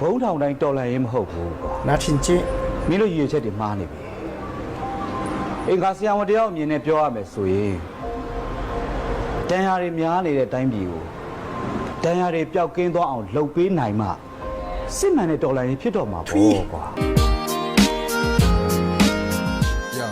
ဘုံထောင်တိုင်းတော်လန်ရေးမဟုတ်ဘူးကွာနာထင်ချင်းမင်းတို့ရည်ရွယ်ချက်တွေမှားနေပြီအင်္ဂါဆရာဝန်တယောက်အမြင်နဲ့ပြောရမယ်ဆိုရင်တန်ရာတွေများနေတဲ့အတိုင်းပြည်ကိုတန်ရာတွေပျောက်ကင်းသွားအောင်လှုပ်ပေးနိုင်မှစစ်မှန်တဲ့တော်လန်ရေးဖြစ်တော့မှာပေါ့ကွာ Yo,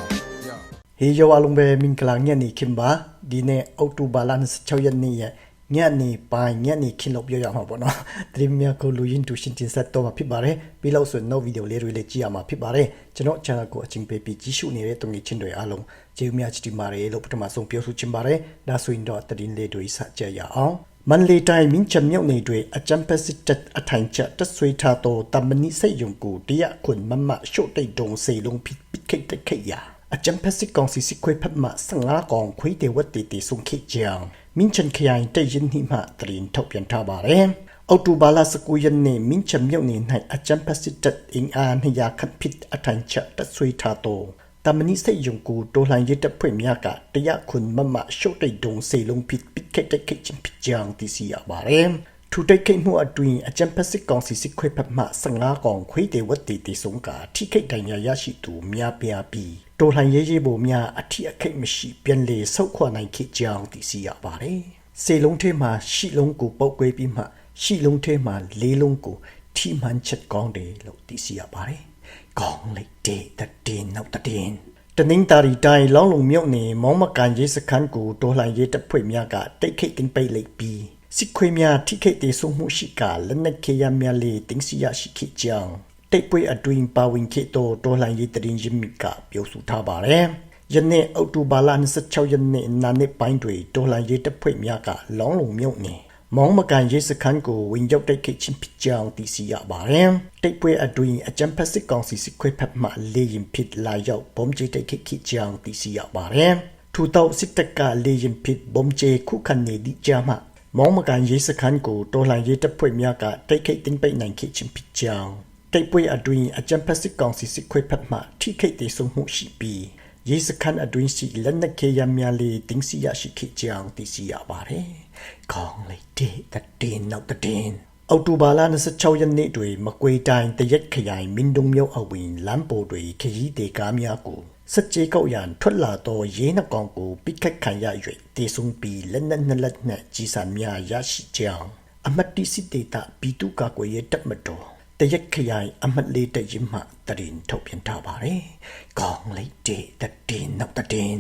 yo. ဟေယောအလုံးပဲမင်္ဂလာညနေခင်ပါဒီနေ့အောက်တိုဘာလ26ရက်နေ့ရက် ညနေပိုင်းညနေခင်းလို့ပြောရမှာပေါ့နော်တရီမြကိုလူရင်တူရှင်တင်ဆက်တော့မှာဖြစ်ပါတယ်ပြီးလို့ဆိုနောက်ဗီဒီယိုလေးတွေလည်းကြည့်ရမှာဖြစ်ပါတယ်ကျွန်တော် channel ကိုအချင်းပေးပြီးကြည့်ရှုနေတဲ့တုံငယ်ချင်းတွေအားလုံးကျေးဇူးများချီးပါတယ်လို့ပထမဆုံးပြောဆိုချင်ပါတယ်ဒါဆိုရင်တော့တရင်လေးတွေစကြရအောင်မန်လေးတိုင်းမင်းချံမြုပ်နေတွေအကြံပစစ်တက်အထိုင်ချက်တဆွေထားတော့တမနိစိတ်ယုံကိုတရခွန်မမရှုတ်တိတ်တုံစေလုံးဖိပိခိတ်တခိတ်ရအကြံဖက်စစ်ကောင်စီစစ်ခွေဖက်မှ15កងခွေတေဝတ်တီတီဆုံခိကြံ မင်းချန်ခရိုင်တေရင်ဟိမှတရင်ထုတ်ပြန်ထားပါတယ်အော်တိုဘာလ19ရက်နေ့မင်းချံမြုပ်နေ၌အကြံဖက်စစ်တပ်အင်အားနှရာခတ်ဖြစ်အထိုင်ချက်တဆွေထားတော့တမနိစိတ်ယုံကိုတိုလှန်ရတဲ့ဖွင့်မြကတရခွန်မမရှုတ်တိတ်တုံစေလုံးဖြစ်ပိခိတ်တခိတ်ချင်းဖြစ်ကြံတီစီရပါတယ် ထူတိတ်ခိတ်မှုအတွင်အကြံဖက်စစ်ကောင်စီစစ်ခွေဖက်မှ15កងခွေတေဝတ်တီတီဆုံကထိခိတ်တိုင်ရရရှိသူများပြားပြီးတော်လှန်ရေးရေးပုံများအထီးအခိတ်မရှိပြန်လေဆုတ်ခွာနိုင်ခဲ့ကြောင်းသိရှိရပါတယ်။စေလုံးထဲမှာရှီလုံးကိုပုတ်ကွေးပြီးမှရှီလုံးထဲမှာလေးလုံးကိုထိမှန်ချက်ကောင်းတယ်လို့သိရှိရပါတယ်။ကောင်းလိုက်တဲ့တဲ့တင်နောက်တဲ့တင်တနင်္သာရီတိုင်းလောင်းလုံမြို့နယ်မောင်းမကန်ရေးစခန်းကိုတော်လှန်ရေးတပ်ဖွဲ့များကတိတ်ခိတ်တင်ပိတ်လိုက်ပြီး စစ်ခွေးများထိခိတ်တေဆုံမှုရှိကလက်နက်ခေရများလေးတင်စီရရှိခဲ့ကြောင်းတိတ်ပွေအတွင်ပါဝင်ခေတော်တော်လှန်ရေးတရင်ရင်းမြစ်ကပြောဆိုထားပါတယ်။ယနေ့အောက်တိုဘာလ26ရက်နေ့နာနေပိုင်းတွေတော်လှန်ရေးတပ်ဖွဲ့များကလောင်းလုံမြုပ်နေမောင်းမကန်ရေးစခန်းကိုဝင်ရောက်တိုက်ခိုက်ခြင်းဖြစ်ကြောင်းသိရှိရပါတယ်။တိတ်ပွေအတွင်အကြံဖက်စစ်ကောင်စီစစ်ခွေးဖက်မှလေရင်ဖြစ်လာရောက်ဘုံကျိတိုက်ခိုက်ခဲ့ကြောင်းသိရှိရပါတယ်။ထူတောက်စစ်တပ်ကလေရင်ဖြစ်ဘုံကျဲခုခံနေသည့်ကြမှာ မောင်းမကန်ရေးစခန်းကိုတော်လှန်ရေးတပ်ဖွဲ့များကတိုက်ခိုက်တင်ပိတ်နိုင်ခဲ့ခြင်းဖြစ်ကြောင်းတိတ်ပွေအတွင်အကြံဖက်စစ်ကောင်စီစစ်ခွေးဖက်မှထိခိတ်တေဆုံမှုရှိပြီးရေးစခန်းအတွင်ရှိလက်နက်ခေရများလေးတင်းစီရရှိခဲ့ကြောင်းသိရှိရပါတယ်။ခေါင်းလိုက်တဲ့တဲ့တင်နောက်တဲ့တင်အော်တိုဘာလ26ရက်နေ့တွင်မကွေတိုင်းတရက်ခရိုင်မင်းတုံမြို့အဝင်လမ်းပေါ်တွင်ခရီးတေကားများကို စက်ကြေကောက်ရန်ထွက်လာသောရေးနှကောင်ကိုပိတ်ခတ်ခံရ၍တေဆုံပြီးလက်နက်နှစ်လက်နှင့်ကြီးစံများရရှိကြောင်းအမတ်တိစစ်တေတာပီတုကာကွယ်ရေးတပ်မတော်တရက်ခရိုင်အမတ်လေးတရင်မှတရင်ထုတ်ပြန်ထားပါတယ်။ကောင်းလိုက်တဲ့တတင်နောက်တတင်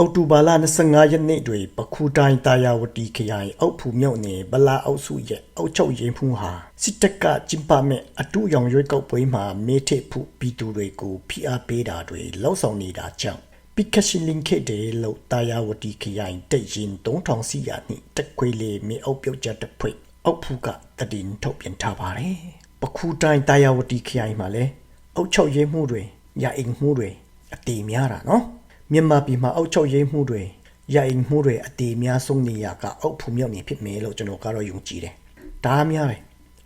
အောက်တိုဘာလ25ရက်နေ့တွင်ပခုတိုင်းတာယာဝတီခရိုင်အောက်ဖူမြို့နယ်ဗလာအောက်စုရဲ့အောက်ချုပ်ရင်ဖူးဟာစစ်တပ်ကကျင်းပမဲ့အတူရောင်ရွေးကောက်ပွဲမှာမေထိဖူပြည်သူတွေကိုဖိအားပေးတာတွေလောက်ဆောင်နေတာကြောင့်ပိကရှိလင်ခေတဲ့လို့တာယာဝတီခရိုင်တက်ရင်3000စီယာနှင့်တက်ခွေလေးမြေအုပ်ပြုတ်ကြတဲ့ဖွဲ့အောက်ဖူကတည်င်းထုတ်ပြန်ထားပါတယ်ပခုတိုင်းတာယာဝတီခရိုင်မှာလည်းအုတ်ချုပ်ရဲမှုတွေရအိမ်မှုတွေအတေများတာနော် မြန်မာပြည်မှာအုတ်ချုပ်ရဲမှုတွေရအိမ်မှုတွေအတေများဆုံးနေရကအုတ်ဖူမြောက်နေဖြစ်မယ်လို့ကျွန်တော်ကတော့ယုံကြည်တယ်ဒါများတယ်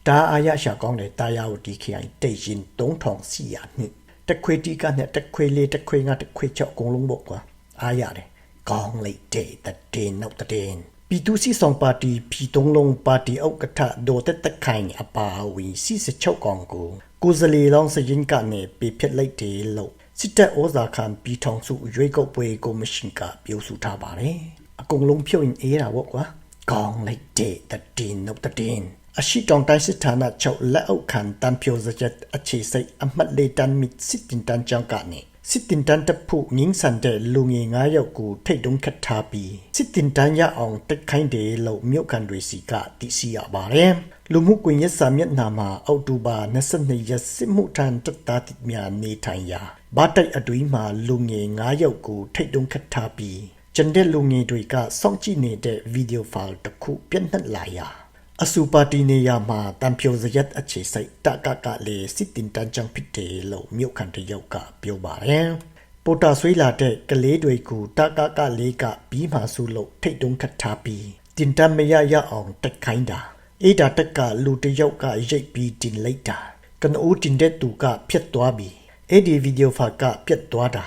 ဒါအားရရှာကောင်းတယ်တာယာဝတီခရိုင်တိတ်ရင်3000စီယာနှင့်တက်ခွေတီကနဲ့တက်ခွေလေးတက်ခွေငါတက်ခွေချောက်အကုန်လုံးပေါ့ကွာအားရတယ်ကောင်းလိုက်တဲ့တည်နောက်တည်ပြည်သူစီဆောင်ပါတီပြည်တုံးလုံးပါတီဥက္ကဋ္ဌဒေါ်တက်တက်ခိုင်အပါအဝင်စီစချုပ်ကောင်ကိုကိုယ်စလီလောင်းစရင်ကနေပြဖြစ်လိုက်တယ်လို့ စစ်တပ်ဩဇာခံပြည်ထောင်စုရွေးကောက်ပွဲကော်မရှင်ကပြောဆိုထားပါတယ်အကုန်လုံးဖြုတ်ရင်အေးတာပေါ့ကွာကောင်းလိုက်တဲ့တည်နောက်တည်အရှိတောင်တိုင်းစစ်ဌာနချုပ်လက်အောက်ခံတန်ဖြိုစကြက်အခြေစိတ်အမှတ်လေးတန်မစ်စစ်တင်တန်ကြောင့်ကနေစစ်တင်တန်တဖို့ငင်းဆန်တဲ့လူငယ်9ယောက်ကိုထိတ်တုံးခတ်ထားပြီးစစ်တင်တန်ရအောင်တက်ခိုင်းတယ်လို့မြို့ကန်တွေစီကသိရှိရပါတယ်လူမှုကွန်ရက်စာမျက်နှာမှာအောက်တိုဘာ22ရက်စစ်မှုထမ်းတပ်သားတိများနေထိုင်ရာ ဗတ်တိုက်အတွင်းမှာလူငယ်9ယောက်ကိုထိတ်တုံးခတ်ထားပြီးကျန်တဲ့လူငယ်တွေကစောင့်ကြည့်နေတဲ့ဗီဒီယိုဖိုင်တစ်ခုပြန့်နှံ့လာရာအစူပါတီနေရမှာတန်ဖြိုစရက်အခြေစိတ်တကကလေးစစ်တင်တန်းချောင်းဖြစ်တယ်လို့မြို့ခံတယောက်ကပြောပါတယ်။ပိုတာဆွေးလာတဲ့ကလေးတွေကိုတကကလေးကပြီးမှဆုလို့ထိတ်တုံးခတ်ထားပြီးတင်တမ်းမရရအောင်တက်ခိုင်းတာအေးတာတက်ကလူတယောက်ကရိတ်ပြီးတင်လိုက်တာကနအိုးတင်တဲ့သူကဖြတ်သွားပြီး အဲ့ဒီဗီဒီယိုဖာကပြတ်သွားတာ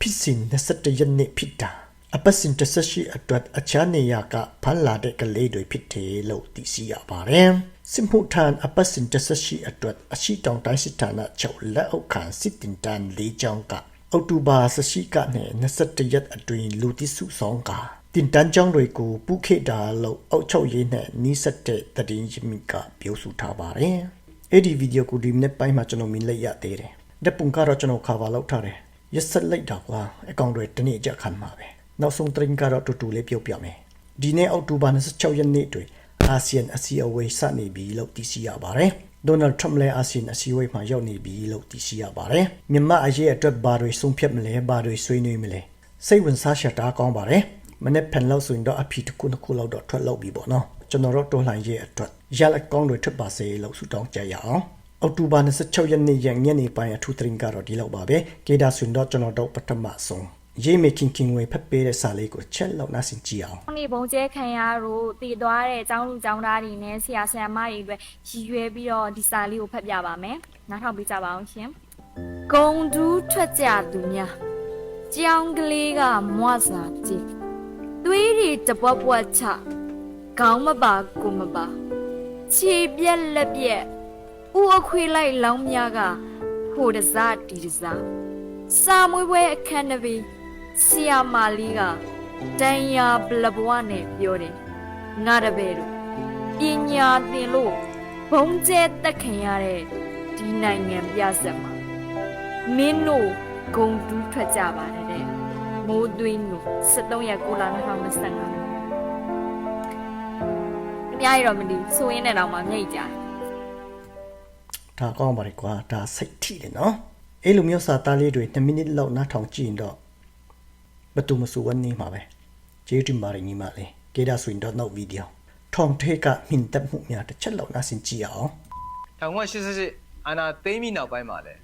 ဖြစ်စဉ်27ရက်နေ့ဖြစ်တာအပတ်စဉ်38အတွက်အခြားနေရာကဖမ်းလာတဲ့ကလေးတွေဖြစ်တယ်လို့သိရှိရပါတယ်စင်ဖို့ထန်အပတ်စဉ်38အတွက်အရှိတောင်တိုင်းစစ်ဌာနချုပ်လက်အောက်ခံစစ်တင်တန်၄ကျောင်းကအောက်တိုဘာ18ကနေ21ရက်အတွင်းလူတိစုဆောင်ကတင်တန်းကျောင်းတွေကိုပုခိတာလို့အောက်ချုပ်ရေးနဲ့နှီးဆက်တဲ့တည်င်းမိကပြောဆိုထားပါတယ်။အဲ့ဒီဗီဒီယိုကိုဒီမနေ့ပိုင်းမှာကျွန်တော်မြင်လိုက်ရသေးတယ်။ ဓပုံကတော့ကျွန်တော်ခါပါလောက်ထားတယ်။ရက်ဆက်လိုက်တာကွာအကောင့်တွေတနေ့ကြခံမှာပဲ။နောက်ဆုံးတင်ကတော့တူတူလေးပြောပြမယ်။ဒီနေ့အောက်တိုဘာ26ရက်နေ့တွင်အာဆီယံအစည်းအဝေးစနေပြီလို့သိရှိရပါတယ်။ဒေါ်နယ်ထရမ့်လည်းအာဆီယံအစည်းအဝေးမှာရောက်နေပြီလို့သိရှိရပါတယ်။မြန်မာအရေးအတွက်ဘာတွေဆုံးဖြတ်မလဲဘာတွေဆွေးနွေးမလဲစိတ်ဝင်စားရှာတာကောင်းပါတယ်။မနေ့ဖန်လောက်ဆိုရင်တော့အဖီတစ်ခုနှစ်ခုလောက်တော့ထွက်လောက်ပြီပေါ့နော်။ကျွန်တော်တို့တော်လှန်ရေးအတွက်ရလက်ကောင်းတွေထွက်ပါစေလို့ဆုတောင်းကြရအောင်။ အောက်တိုဘာ26ရက်နေ့ရက်ညနေပိုင်းအထူးသတင်းကတော့ဒီလောက်ပါပဲ။ကေဒါဆွင်တော့ကျွန်တော်တို့ပထမဆုံးရေးမေခင်ခင်ဝေဖက်ပေးတဲ့စာလေးကိုချက်လောက်နားဆင်ကြည့်အောင်။ဒီဘုံကျဲခံရတို့တည်သွားတဲ့အကြောင်းလူကြောင်းသားတွေနဲ့ဆရာဆရာမတွေအတွက်ရည်ရွယ်ပြီးတော့ဒီစာလေးကိုဖတ်ပြပါမယ်။နားထောင်ပေးကြပါအောင်ရှင်။ဂုံဒူးထွက်ကြသူများကြောင်ကလေးကမွစာကြည့်သွေးတွေတပွက်ပွက်ချခေါင်းမပါကိုမပါခြေပြက်လက်ပြက် ဥအခွေလိုက်လောင်းများကဟိုတစားဒီတစားစာမွေးပွဲအခန်းတစ်ပေဆီယာမာလေးကတန်ရာဘလဘွားနဲ့ပြောတယ်ငါတပည့်တို့ပညာသင်လို့ဘုံကျဲတက်ခင်ရတဲ့ဒီနိုင်ငံပြဆက်မှာမင်းတို့ဂုံတူးထွက်ကြပါတယ်တဲ့မိုးသွင်းလို့73ရက်9လ2025အများကြီးတော့မသိဘူးဆိုရင်းနဲ့တော့မှမြိတ်ကြတယ် ဒါကောင်းပါလေကွာဒါစိတ်ထိတယ်နော်အဲ့လိုမျိုးစာသားလေးတွေ2မိနစ်လောက်နားထောင်ကြည့်ရင်တော့ဘယ်သူမဆိုဝန်းနေမှာပဲကျေးဇူးပါရညီမလေးကေဒါဆွင်တော့နောက်ဗီဒီယိုထောင်ထေးကမြင်တက်မှုများတစ်ချက်လောက်နားဆင်ကြည့်အောင်1988အာနာသိမ်းပြီးနောက်ပိုင်းမှာလည်း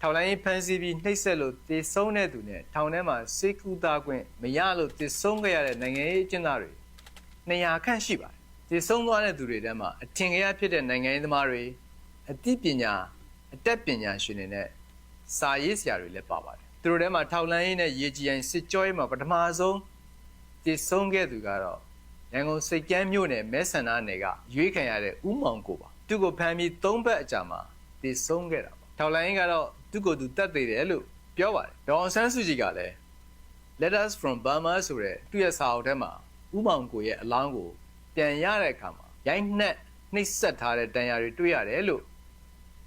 ထောင်လိုင်းဖန်စီပြီးနှိပ်စက်လို့တည်ဆုံးတဲ့သူနဲ့ထောင်ထဲမှာစေကူတာခွင့်မရလို့တည်ဆုံးခဲ့ရတဲ့နိုင်ငံရေးအကျဉ်းသားတွေ200ခန့်ရှိပါတယ်တည်ဆုံးသွားတဲ့သူတွေထဲမှာအထင်ကြီးဖြစ်တဲ့နိုင်ငံရေးသမားတွေ အသိပညာအတတ်ပညာရှင်တွေနဲ့စာရေးဆရာတွေလည်းပါပါတယ်သူတို့ထဲမှာထောင်လိုင်းနဲ့ရေကြီးရင်စစ်ကြောရေးမှာပထမဆုံးတည်ဆုံးခဲ့သူကတော့ရန်ကုန်စိတ်ကမ်းမြို့နယ်မဲဆန္ဒနယ်ကရွေးခံရတဲ့ဦးမောင်ကိုပါသူ့ကိုဖမ်းပြီး၃ဘက်အကြာမှာတည်ဆုံးခဲ့တာပါထောက်လိုင်းကတော့သူ့ကိုယ်သူတတ်သေးတယ်လို့ပြောပါတယ်ဒေါအောင်ဆန်းစုကြည်ကလည်း Letters from Burma ဆိုတဲ့သူ့ရဲ့စာအုပ်ထဲမှာဦးမောင်ကိုရဲ့အလောင်းကိုပြန်ရတဲ့အခါမှာရိုက်နှက်နှိပ်စက်ထားတဲ့တန်ရာတွေတွေ့ရတယ်လို့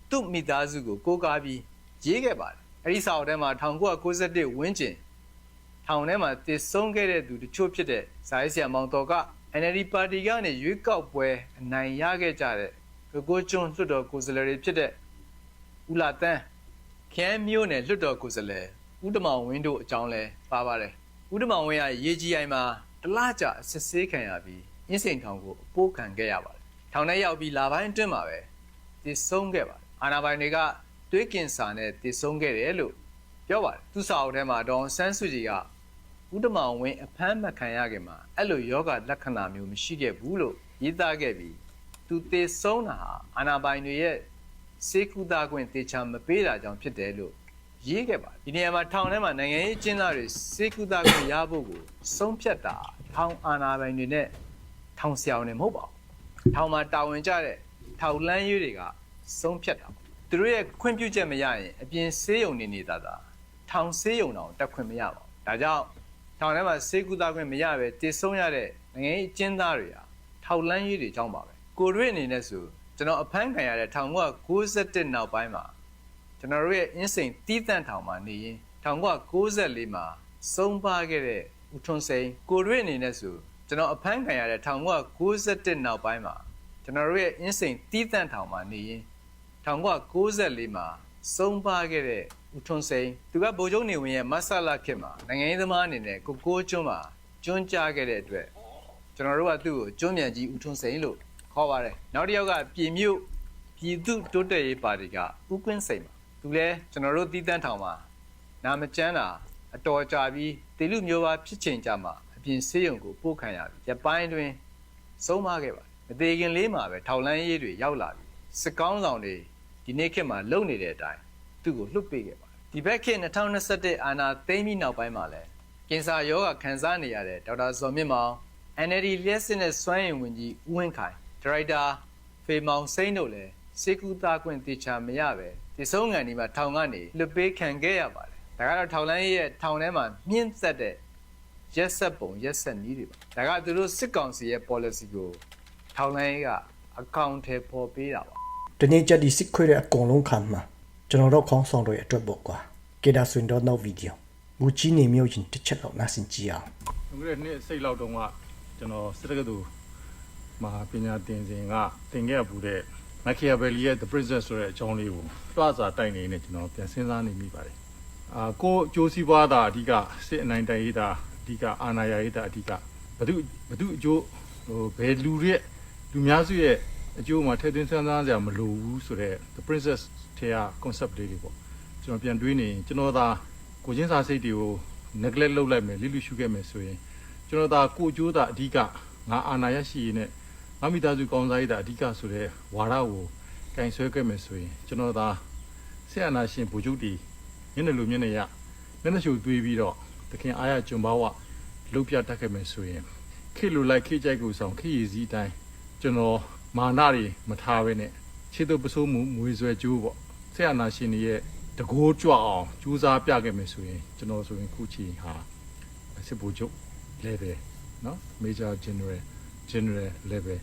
သူ့မိသားစုကိုကိုးကားပြီးရေးခဲ့ပါတယ်အဲဒီစာအုပ်ထဲမှာ1991ဝန်းကျင်ထောင်ထဲမှာတည်ဆုံးခဲ့တဲ့သူတချို့ဖြစ်တဲ့ဇာတ်ဆရာမောင်တော်က NLD ပါတီကနေရွေးကောက်ပွဲအနိုင်ရခဲ့ကြတဲ့ကိုကိုကျွန်းလွှတ်တော်ကိုယ်စားလှယ်တွေဖြစ်တဲ့ဦးလာတန်းခမ်းမျိုးနယ်လွှတ်တော်ကိုယ်စားလှယ်ဦးတမောင်ဝင်းတို့အကြောင်းလဲပါပါတယ်ဦးတမောင်ဝင်းကရေကြီးအိုင်မှာတလားကြအစစ်ဆေးခံရပြီးအင်းစိန်ထောင်ကိုအပိုးခံခဲ့ရပါတယ်ထောင်ထဲရောက်ပြီးလာပိုင်းအတွင်းမှာပဲတည်ဆုံးခဲ့ပါတယ် အာနာပိုင်တွေကသွေးကင်ဆာနဲ့တည်ဆုံးခဲ့တယ်လို့ပြောပါတယ်သူ့စာအုပ်ထဲမှာဒေါအောင်ဆန်းစုကြည်ကဥဒ္ဓမောင်ဝင်းအဖမ်းမခံရခင်မှာအဲ့လိုယောဂလက္ခဏာမျိုးမရှိခဲ့ဘူးလို့ရေးသားခဲ့ပြီးသူသေဆုံးတာဟာအာနာပိုင်တွေရဲ့စေကူတာခွင့်တေချာမပေးတာကြောင့်ဖြစ်တယ်လို့ရေးခဲ့ပါတယ်ဒီနေရာမှာထောင်ထဲမှာနိုင်ငံရေးကျင်းသားတွေစေကူတာခွင့်ရဖို့ကိုဆုံးဖြတ်တာထောင်အာနာပိုင်တွေနဲ့ထောင်ဆရာတွေမဟုတ်ပါဘူးထောင်မှာတာဝန်ကျတဲ့ထောင်လန်းရေးတွေကဆုံးဖြတ်တာပေါ့ သူတို့ရဲ့ခွင့်ပြုချက်မရရင်အပြင်ဆေးရုံနေနေတာသာထောင်ဆေးရုံတောင်တက်ခွင့်မရပါဘူးဒါကြောင့်ထောင်ထဲမှာစေကူတာခွင့်မရပဲတည်ဆုံးရတဲ့နိုင်ငံရေးအကျဉ်းသားတွေဟာထောက်လန်းရေးတွေကြောင်းပါပဲကိုရွေအနေနဲ့ဆိုကျွန်တော်အဖမ်းခံရတဲ့1961နောက်ပိုင်းမှာကျွန်တော်တို့ရဲ့အင်းစိန်တီးတန့်ထောင်မှာနေရင်1994မှာစုံပါခဲ့တဲ့ဦးထွန်းစိန်ကိုရွေအနေနဲ့ဆိုကျွန်တော်အဖမ်းခံရတဲ့1961နောက်ပိုင်းမှာကျွန်တော်တို့ရဲ့အင်းစိန်တီးတန့်ထောင်မှာနေရင် 1994မှာစုံပါခဲ့တဲ့ဦးထွန်းစိန်သူကဗိုလ်ချုပ်နေဝင်ရဲ့မဆလာခေတ်မှာနိုင်ငံရေးသမားအနေနဲ့ကိုကိုကျွန်းမှာကျွန်းကြားခဲ့တဲ့အတွက်ကျွန်တော်တို့ကသူ့ကိုကျွန်းမြန်ကြီးဦးထွန်းစိန်လို့ခေါ်ပါတယ်နောက်တစ်ယောက်ကပြည်မြို့ပြည်သူတိုးတက်ရေးပါတီကဦးကွင်းစိန်ပါသူလဲကျွန်တော်တို့တီးတန်းထောင်မှာနာမကျန်းတာအတော်ကြာပြီးတေလူမျိုးပါဖြစ်ချိန်ကြမှာအပြင်ဆေးရုံကိုပို့ခံရပြီးရပိုင်းတွင်ဆုံးမခဲ့ပါတယ်မသေးခင်လေးမှာပဲထောက်လန်းရေးတွေရောက်လာပြီးစစ်ကောင်းဆောင်တွေ ဒီနေ့ခေတ်မှာလုံနေတဲ့အတိုင်းသူ့ကိုလွတ်ပေးခဲ့ပါတယ်ဒီဘက်ခေတ်2021အာနာသိမ်းပြီးနောက်ပိုင်းမှာလည်းကင်ဆာရောဂါခံစားနေရတဲ့ဒေါက်တာဇော်မြင့်မောင် NLD လျှက်စစ်နဲ့စွမ်းရင်ဝင်ကြီးဦးဝင်းခိုင်ဒါရိုက်တာဖေမောင်စိမ့်တို့လည်းစေကူတာခွင့်တေချာမရပဲဒီဆုံးငံဒီမှာထောင်ကနေလွတ်ပေးခံခဲ့ရပါတယ်ဒါကတော့ထောင်လိုင်းရဲ့ထောင်ထဲမှာမြင့်သက်တဲ့ရက်ဆက်ပုံရက်ဆက်နည်းတွေပါဒါကသူတို့စစ်ကောင်စီရဲ့ policy ကိုထောင်လိုင်းကအကောင့်ထဲပေါ်ပေးတာပါ ဒီနေ့ချက်ဒီစစ်ခွေတဲ့အကုန်လုံးခံမှာကျွန်တော်တို့ခေါင်းဆောင်တွေအတွက်ပေါ့ကွာကေဒါဆွင်တော့နောက်ဗီဒီယိုမူကြီးနေမျိုးချင်းတစ်ချက်လောက်နားဆင်ကြည့်အောင်။ငွေနှစ်စိတ်လောက်တုန်းကကျွန်တော်စစ်တက္ကသိုလ်မှာပညာသင်စဉ်ကသင်ခဲ့ရပူတဲ့ Machiavelli ရဲ့ The Princess ဆိုတဲ့အကြောင်းလေးကိုတွားစာတိုက်နေနေကျွန်တော်ပြန်စဉ်းစားနေမိပါတယ်။အာကိုအကျိုးစီးပွားတာအဓိကစစ်အနိုင်တိုက်ရေးတာအဓိကအာဏာရရေးတာအဓိကဘသူဘသူအကျိုးဟိုဘယ်လူရဲ့လူများစုရဲ့ အကျိုးမှာထည့်သွင်းစဉ်းစားကြမလိုဘူးဆိုတော့ The Princess ထဲက concept လေးတွေပေါ့ကျွန်တော်ပြန်တွေးနေရင်ကျွန်တော်သာကိုချင်းစာစိတ်တွေကို neglect လုပ်လိုက်မယ်လိလူရှုခဲ့မယ်ဆိုရင်ကျွန်တော်ဒါကိုအကျိုးသာအဓိကငါအာဏာရရှိရင်းနဲ့ငါမိသားစုကောင်းစားရေးတာအဓိကဆိုတဲ့ဝါဒကိုကင်ဆွဲခဲ့မယ်ဆိုရင်ကျွန်တော်ဒါဆက်အာဏာရှင်ဗိုလ်ချုပ်တီမျက်နှာလိုမျက်နှာရမျက်နှာရှူသွေးပြီးတော့တခင်အားရကျွန်ဘာဝလုတ်ပြတတ်ခဲ့မယ်ဆိုရင်ခေလိုလိုက်ခေကြိုက်ကိုဆောင်ခေရည်စည်းတိုင်းကျွန်တော် မာနတွေမထားဘဲနဲ့ခြေတုပ်ပစိုးမှုမွေဆွဲကြိုးပေါ့ဆက်အာဏာရှင်တွေရဲ့တကိုးကြွအောင်ကြိုးစားပြခဲ့မယ်ဆိုရင်ကျွန်တော်ဆိုရင်ခုချိန်ဟာစစ်ဗိုလ်ချုပ် level เนาะ major general general level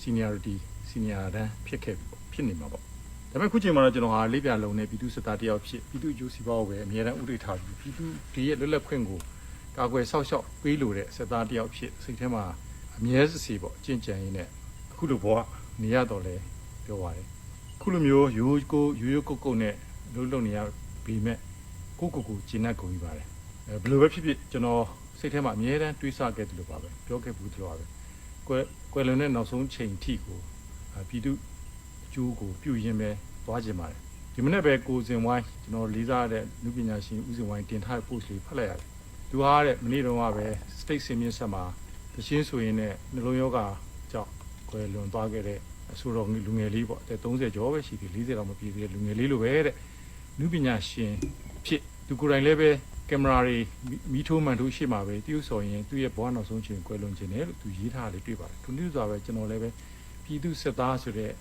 seniority senior တန်းဖြစ်ခဲ့ပြီပေါ့ဖြစ်နေမှာပေါ့ဒါပေမဲ့ခုချိန်မှာတော့ကျွန်တော်ဟာလေးပြလုံးနဲ့ပြည်သူစစ်သားတယောက်ဖြစ်ပြည်သူအကျိုးစီးပွားကိုပဲအမြဲတမ်းဥဒိထားပြီးပြည်သူဒီရဲ့လွတ်လပ်ခွင့်ကိုကာကွယ်ဆောက်ရှောက်ပေးလို့တဲ့စစ်သားတယောက်ဖြစ်စိတ်ထဲမှာအမြဲစီပေါ့အကျင့်ကြံရင်းနဲ့အ ခုလိုဘဝနေရတော့လဲပြောပါတယ်အခုလိုမျိုးရိုးကိုရိုးရိုးကုတ်ကုတ်နဲ့လုံးလုံးနေရပြီးမဲ့ကိုကိုကိုကျဉ်တ်ကုန်ပြီပါတယ်အဲဘယ်လိုပဲဖြစ်ဖြစ်ကျွန်တော်စိတ်ထဲမှာအမြဲတမ်းတွေးဆခဲ့တယ်လို့ပါပဲပြောခဲ့ဘူးတယ်လို့ပါပဲကွယ်ကွယ်လွန်တဲ့နောက်ဆုံးချိန်ထိကိုအာပြည်သူအကျိုးကိုပြုရင်းပဲသွားခြင်းပါတယ်ဒီမနေ့ပဲကိုစင်ဝိုင်းကျွန်တော်လေးစားရတဲ့နုပညာရှင်ဦးစင်ဝိုင်းတင်ထားတဲ့ post လေးဖတ်လိုက်ရတယ်သူဟာတဲ့မနေ့တုန်းကပဲ state စင်မြင့်ဆက်မှာတချင်းဆိုရင်လည်းနှလုံးရောဂါ ကြောင့်ကွယ်လွန်သွားခဲ့တဲ့အဆိုတော်လူငယ်လေးပေါ့တဲ့30ကျော်ပဲရှိပြီ40တော့မပြည့်သေးတဲ့လူငယ်လေးလိုပဲတဲ့နုပညာရှင်ဖြစ်သူကိုယ်တိုင်လည်းပဲကင်မရာတွေမီထိုးမှန်ထိုးရှိမှာပဲတရုပ်ဆောင်ရင်သူ့ရဲ့ဘဝနောက်ဆုံးချိန်ကွယ်လွန်ခြင်းတယ်လို့သူရေးထားတယ်တွေ့ပါတယ်။သူနည်းဆိုပဲကျွန်တော်လည်းပဲပြည်သူစစ်သားဆိုတဲ့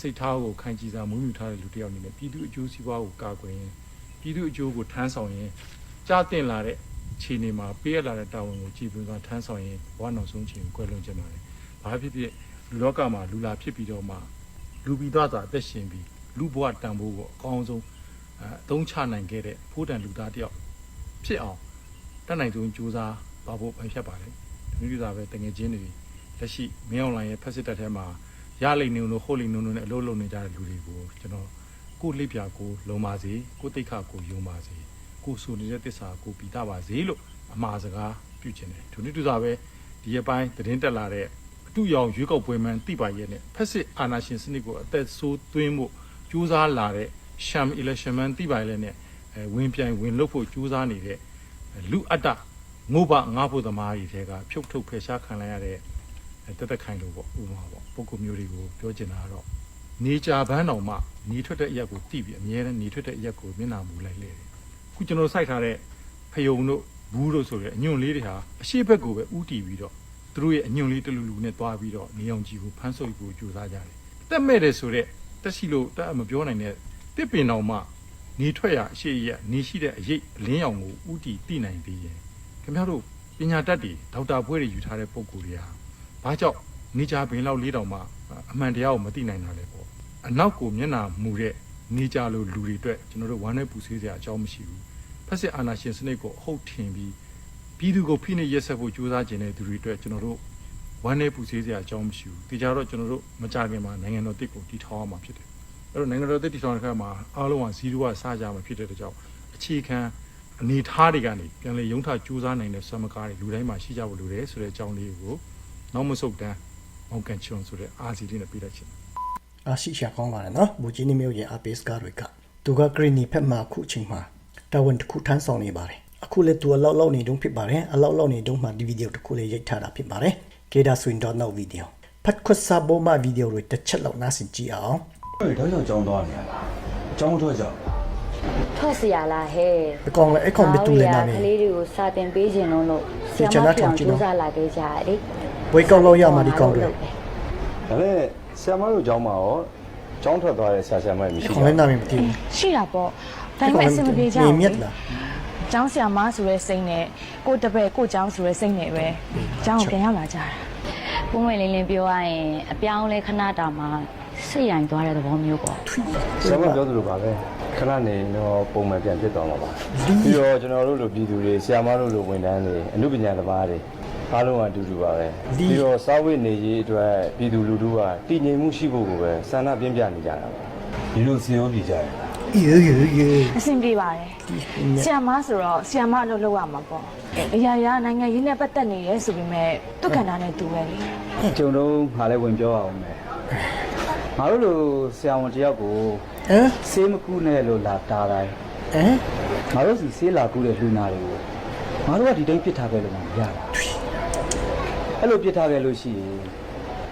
စိတ်ထားကိုခိုင်ကြည်စာမွေးမြူထားတဲ့လူတစ်ယောက်အနေနဲ့ပြည်သူအကျိုးစီးပွားကိုကာကွယ်ရင်ပြည်သူအကျိုးကိုထမ်းဆောင်ရင်ကြားတင်လာတဲ့ခြေနေမှာပေးရလာတဲ့တာဝန်ကိုကြည်ပွန်စွာထမ်းဆောင်ရင်ဘဝနောက်ဆုံးချိန်ကွယ်လွန်ခြင်းပါတယ်။ဘာဖြစ်ဖြစ် လူလောကမှာလူလာဖြစ်ပြီးတော့မှလူပြီးသားသာအသက်ရှင်ပြီးလူဘဝတန်ဖိုးကိုအကောင်းဆုံးအဲအသုံးချနိုင်ခဲ့တဲ့ဖိုးတန်လူသားတစ်ယောက်ဖြစ်အောင်တတ်နိုင်ဆုံးကြိုးစားပါဖို့ပဲဖြစ်ပါတယ်။ဒီလိုသာပဲတငယ်ချင်းတွေလက်ရှိမင်းအွန်လိုင်းရဲ့ဖက်စစ်တပ်ထဲမှာရလိမ့်နေလို့ဟိုလိမ့်နေလို့နဲ့အလုပ်လုပ်နေကြတဲ့လူတွေကိုကျွန်တော်ကိုလိပ်ပြကိုလုံပါစေကိုတိတ်ခကိုယုံပါစေကိုဆိုနေတဲ့တစ္ဆာကိုပြီးတာပါစေလို့အမှားစကားပြုချင်တယ်။ဒီလိုတူသာပဲဒီရပိုင်းသတင်းတက်လာတဲ့ အတူရောင်ရွေးကောက်ပွဲမှန်တိပါရဲ့နဲ့ဖက်စစ်အာဏာရှင်စနစ်ကိုအသက်ဆိုးသွင်းမှုကြိုးစားလာတဲ့ sham election မှန်တိပါရဲ့နဲ့အဲဝင်ပြိုင်ဝင်လုပ်ဖို့ကြိုးစားနေတဲ့လူအတ္တငို့ပငါဖို့သမားကြီးတွေကဖြုတ်ထုတ်ဖယ်ရှားခံလိုက်ရတဲ့တက်တက်ခိုင်လို့ပေါ့ဥပမာပေါ့ပုံကုမျိုးတွေကိုပြောချင်တာကတော့နေကြဘန်းတော်မှနေထွက်တဲ့အရက်ကိုတိပြီးအမြဲတမ်းနေထွက်တဲ့အရက်ကိုမျက်နှာမူလိုက်လေတယ်ခုကျွန်တော်စိုက်ထားတဲ့ဖယုံတို့ဘူးတို့ဆိုတဲ့အညွန့်လေးတွေဟာအရှိဘက်ကိုပဲဥတီပြီးတော့ သူတို့ရဲ့အညွန့်လေးတလူလူနဲ့တွားပြီးတော့နေအောင်ကြီးကိုဖမ်းဆုပ်ကိုကြိုးစားကြတယ်တက်မဲ့တယ်ဆိုတော့တက်ရှိလို့တက်မပြောနိုင်တဲ့တစ်ပင်တော်မှနေထွက်ရအရှိရနေရှိတဲ့အရေးအလင်းရောင်ကိုဥတီတိနိုင်သေးရဲ့ခင်ဗျားတို့ပညာတတ်တွေဒေါက်တာဘွဲတွေယူထားတဲ့ပုံကိုယ်တွေဟာဘာကြောင့်နေကြပင်လောက်လေးတောင်မှအမှန်တရားကိုမသိနိုင်တာလဲပေါ့အနောက်ကိုမျက်နှာမူတဲ့နေကြလို့လူတွေအတွက်ကျွန်တော်တို့ဝမ်းနဲ့ပူဆေးစရာအကြောင်းမရှိဘူးဖက်စစ်အာဏာရှင်စနစ်ကိုအဟုတ်ထင်ပြီး ပြည်သူကိုဖိနှိပ်ရက်စက်ဖို့ကြိုးစားခြင်းတဲ့သူတွေအတွက်ကျွန်တော်တို့ဝမ်းနဲ့ပူဆေးစရာအကြောင်းမရှိဘူးဒီကြတော့ကျွန်တော်တို့မကြခင်မှာနိုင်ငံတော်တစ်ကိုတည်ထောင်အောင်မှာဖြစ်တယ်အဲ့တော့နိုင်ငံတော်တည်တည်ထောင်တဲ့ခါမှာအားလုံးကဇီးရိုးကစကြမှာဖြစ်တဲ့အတွက်ကြောင့်အခြေခံအနေထားတွေကနေပြန်လေရုံထကြိုးစားနိုင်တဲ့ဆမကားတွေလူတိုင်းမှာရှိကြဖို့လိုတယ်ဆိုတဲ့အကြောင်းလေးကိုနောက်မဆုတ်တန်းမောင်ကန်ချွန်ဆိုတဲ့အာစီလေးနဲ့ပြလိုက်ချင်တယ်အာရှိရှာကောင်းပါတယ်နော်မူကြီးနေမျိုးရဲ့အပေးစကားတွေကသူကဂရီနီဖက်မှာခုချိန်မှာတာဝန်တစ်ခုထမ်းဆောင်နေပါတယ် အခုလည်းသူအလောက်လောက်နေတုန်းဖြစ်ပါတယ်အလောက်လောက်နေတုန်းမှာဒီဗီဒီယိုတစ်ခုလေးရိုက်ထားတာဖြစ်ပါတယ်ကေဒါဆိုရင်တော့နောက်ဗီဒီယိုဖတ်ခွတ်စာဘောမဗီဒီယိုတွေတစ်ချက်လောက်နားဆင်ကြည့်အောင်ဟုတ်တယ်တော့ကြောင်းသွားနေရလားအကြောင်းထွက်ကြထွက်စရာလားဟဲ့ဒီကောင်လည်းအဲ့ကောင်မတူလည်းနားနေကလေးတွေကိုစာတင်ပေးခြင်းလုံးလို့ဆရာမထောင်ကျူးစားလာခဲ့ကြရတယ်ဘွေးကောင်လောက်ရမှာဒီကောင်တွေဒါပေမဲ့ဆရာမတို့ကြောင်းမှာရောကြောင်းထွက်သွားတဲ့ဆရာဆရာမမရှိဘူး။ခေါင်းလည်းနာမည်မသိဘူး။ရှိတာပေါ့။ဒါပေမဲ့အဆင်မပြေကြဘူး။နေမြက်လား။ ကျောင်းဆရာမဆိုတဲ့စိတ်နဲ့ကိုတပည့်ကိုကျောင်းဆိုတဲ့စိတ်နဲ့ပဲကျောင်းကိုပြန်ရောက်လာကြတာပုံမှန်လေးလေးပြောရရင်အပြောင်းလဲခဏတာမှစိတ်ရိုင်သွားတဲ့သဘောမျိုးပေါ့ဆရာမပြောသလိုပါပဲခဏနေတော့ပုံမှန်ပြန်ဖြစ်သွားမှာပါပြီးတော့ကျွန်တော်တို့လိုပြည်သူတွေဆရာမတို့လိုဝန်ထမ်းတွေအမှုပညာသမားတွေအားလုံးကအတူတူပါပဲပြီးတော့စာဝတ်နေရေးအတွက်ပြည်သူလူထုကတည်ငြိမ်မှုရှိဖို့ကိုပဲဆန္ဒပြင်းပြနေကြတာပါဒီလိုစင်ရောပြည်ကြတယ် အေးအေးအေးအဆင်ပြေပါတယ်ဆရာမဆိုတော့ဆရာမအလုပ်လုပ်ရမှာပေါ့အရာရာနိုင်ငံရေးနဲ့ပတ်သက်နေရဲဆိုပေမဲ့သူ့ကဏ္ဍနဲ့သူပဲလေကျုံတော့ငါလည်းဝင်ပြောအောင်မယ်ငါတို့လိုဆရာဝန်တယောက်ကိုဟမ်ဆေးမကူနဲ့လို့လာတာတိုင်းဟမ်ငါတို့စီဆေးလာကူတဲ့လူနာတွေကိုငါတို့ကဒီတိုင်းပြစ်ထားခဲ့လို့မရဘူးအဲ့လိုပြစ်ထားခဲ့လို့ရှိရင်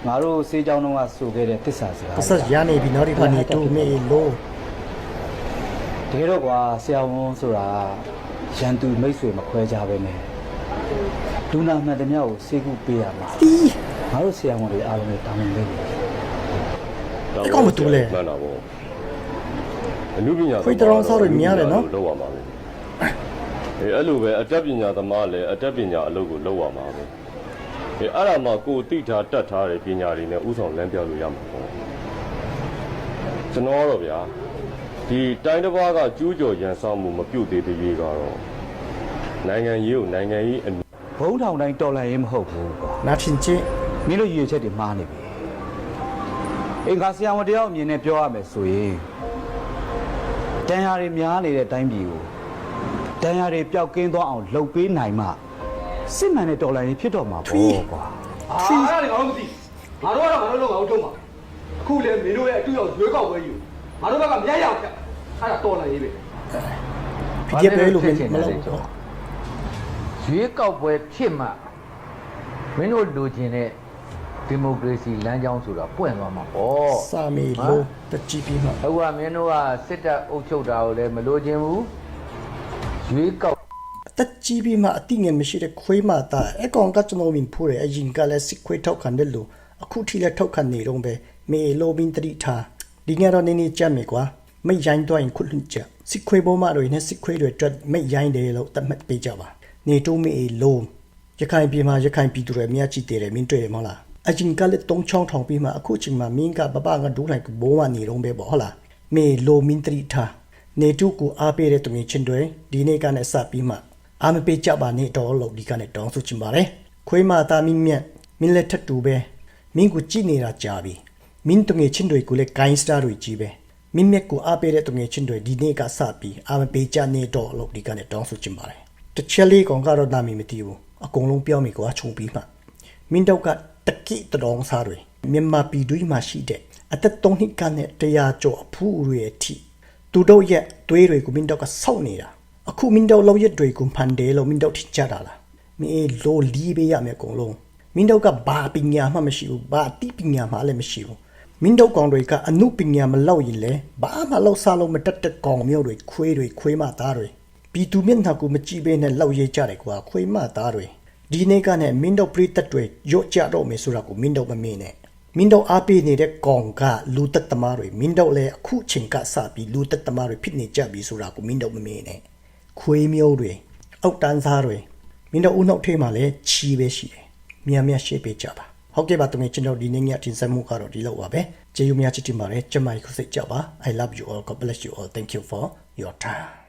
ငါတို့ဆေးကြောင်းတော့ကဆိုခဲ့တဲ့တစ္ဆာစကားပစရနေပြီနော်ဒီဖာနေတူမေလို့ တကယ်တော့ကွာဆရာဝန်ဆိုတာရန်သူမိတ်ဆွေမခွဲကြပဲနဲ့လူနာမှန်သမျှကိုဆေးကူပေးရမှာငါတို့ဆရာဝန်တွေအားလုံးလည်းတာဝန်လေးတွေအကောင်မတူလဲမှန်တာပေါ့အမှုပညာခွေးတရောင်းစားလို့မြင်ရတယ်နော်လောက်ရမှာပဲအဲအဲ့လိုပဲအတတ်ပညာသမားလည်းအတတ်ပညာအလုပ်ကိုလုပ်ရမှာပဲအဲအဲ့ဒါမှကိုယ်သိထားတတ်ထားတဲ့ပညာတွေနဲ့ဥဆောင်လမ်းပြလို့ရမှာပေါ့ကျွန်တော်ကတော့ဗျာ ဒီတိုင်းတစ်ပါးကကျူးကျော်ရန်ဆောင်မှုမပြုတ်သေးသေးရေးကတော့နိုင်ငံရေးကိုနိုင်ငံရေးအမြင်ဘုံထောင်တိုင်းတော်လှန်ရေးမဟုတ်ဘူးကွာနာထင်ချင်းမင်းတို့ရည်ရွယ်ချက်တွေမှားနေပြီအင်္ဂါဆရာဝန်တယောက်အမြင်နဲ့ပြောရမယ်ဆိုရင်တန်ရာတွေများနေတဲ့အတိုင်းပြည်ကိုတန်ရာတွေပျောက်ကင်းသွားအောင်လှုပ်ပေးနိုင်မှစစ်မှန်တဲ့တော်လှန်ရေးဖြစ်တော့မှာပေါ့ကွာအာအဲ့ဒါတွေငါတို့မသိငါတို့ကတော့ငါတို့လုံးငါတို့ထုံးပါအခုလေမင်းတို့ရဲ့အတူရောက်ရွေးကောက်ပွဲယူငါတို့ဘက်ကမရရအောင်ဖြတ် အဲ့ဒါတော်လာရေးပဲပြည့်ပဲလို့မလုပ်ဘူးရွေးကောက်ပွဲဖြစ်မှမင်းတို့လိုချင်တဲ့ဒီမိုကရေစီလမ်းကြောင်းဆိုတာပွင့်သွားမှာပေါ့စာမီလို့တကြည့်ပြီးမှအခုကမင်းတို့ကစစ်တပ်အုပ်ချုပ်တာကိုလည်းမလိုချင်ဘူးရွေးကောက်အသက်ကြီးပြီးမှအတိငယ်မရှိတဲ့ခွေးမသားအကောင်ကကျွန်တော်ဝင်ဖိုးတယ်အရင်ကလည်းစစ်ခွေးထောက်ခံတယ်လို့အခုထိလည်းထောက်ခံနေတော့ပဲမေလိုဘင်းတတိထားဒီငါတော့နေနေကြမယ်ကွာ မိတ်ရိုင်းတော့ရင်ခုလွန်ချက်စစ်ခွေးပေါ်မတွေနဲ့စစ်ခွေးတွေအတွက်မိတ်ရိုင်းတယ်လို့သတ်မှတ်ပေးကြပါနေတိုးမေလိုရခိုင်ပြည်မှာရခိုင်ပြည်သူတွေမြတ်ကြည့်တယ်မင်းတွေ့ရမလားအရင်ကလည်းတုံးချောင်းထောင်ပြီးမှအခုချိန်မှာမင်းကပပကဒူးလိုက်ဘိုးမနေတော့ပဲပေါ့ဟုတ်လားမေလိုမင်းတတိထားနေတူကိုအားပေးတဲ့သူငယ်ချင်းတွေဒီနေ့ကနဲ့စပြီးမှအာမပေးကြပါနဲ့တော့လို့ဒီကနေ့တောင်းဆိုချင်ပါတယ်ခွေးမသားမင်းမြတ်မင်းလက်ထက်တူပဲမင်းကိုကြည့်နေတာကြာပြီမင်းတငယ်ချင်းတွေကိုလည်းဂိုင်းစတာတွေကြီးပဲ မင်းမြတ်ကိုအားပေးတဲ့တငယ်ချင်းတွေဒီနေ့ကစပြီးအာမပေးကြနဲ့တော့လို့ဒီကနေ့တောင်းဆိုချင်ပါတယ်တစ်ချက်လေးကောင်ကတော့နာမည်မသိဘူးအကုန်လုံးပြောမိကွာခြုံပြီးမှမင်းတို့ကတကိတတော်စားတွေမြန်မာပြည်တွင်းမှာရှိတဲ့အသက်၃နှစ်ကနဲ့တရားကျော်အဖူးတွေအထိသူတို့ရဲ့သွေးတွေကိုမင်းတို့ကစောက်နေတာအခုမင်းတို့လောက်ရက်တွေကိုဖန်တယ်လို့မင်းတို့ထိကြတာလားမင်းလိုလီးပေးရမယ်အကုန်လုံးမင်းတို့ကဘာပညာမှမရှိဘူးဘာတိပညာမှလည်းမရှိဘူး မင်းတို့ကောင်တွေကအမှုပညာမလောက်ရင်လေဘာမှလောက်စားလို့မတက်တဲ့ကောင်မျိုးတွေခွေးတွေခွေးမသားတွေပြည်သူမျက်နှာကိုမကြည့်ဘဲနဲ့လောက်ရဲကြတယ်ကွာခွေးမသားတွေဒီနေ့ကနဲ့မင်းတို့ပြိတက်တွေရော့ကြတော့မယ်ဆိုတာကိုမင်းတို့မမေ့နဲ့မင်းတို့အားပေးနေတဲ့ကောင်ကလူသက်သမားတွေမင်းတို့လည်းအခုချိန်ကစပြီးလူသက်သမားတွေဖြစ်နေကြပြီဆိုတာကိုမင်းတို့မမေ့နဲ့ခွေးမျိုးတွေအောက်တန်းစားတွေမင်းတို့ဦးနှုတ်ထဲမှာလည်းချီပဲရှိတယ်မြန်မြန်ရှေ့ပေးကြပါ ဟုတ်ကဲ့ပါတမင်ကျွန်တော်ဒီနေ့ညတင်ဆက်မှုကတော့ဒီလောက်ပါပဲကျေးဇူးများချစ်တင်ပါတယ်ကျမကြီးခုစိတ်ကြပါ I love you all God bless you all thank you for your time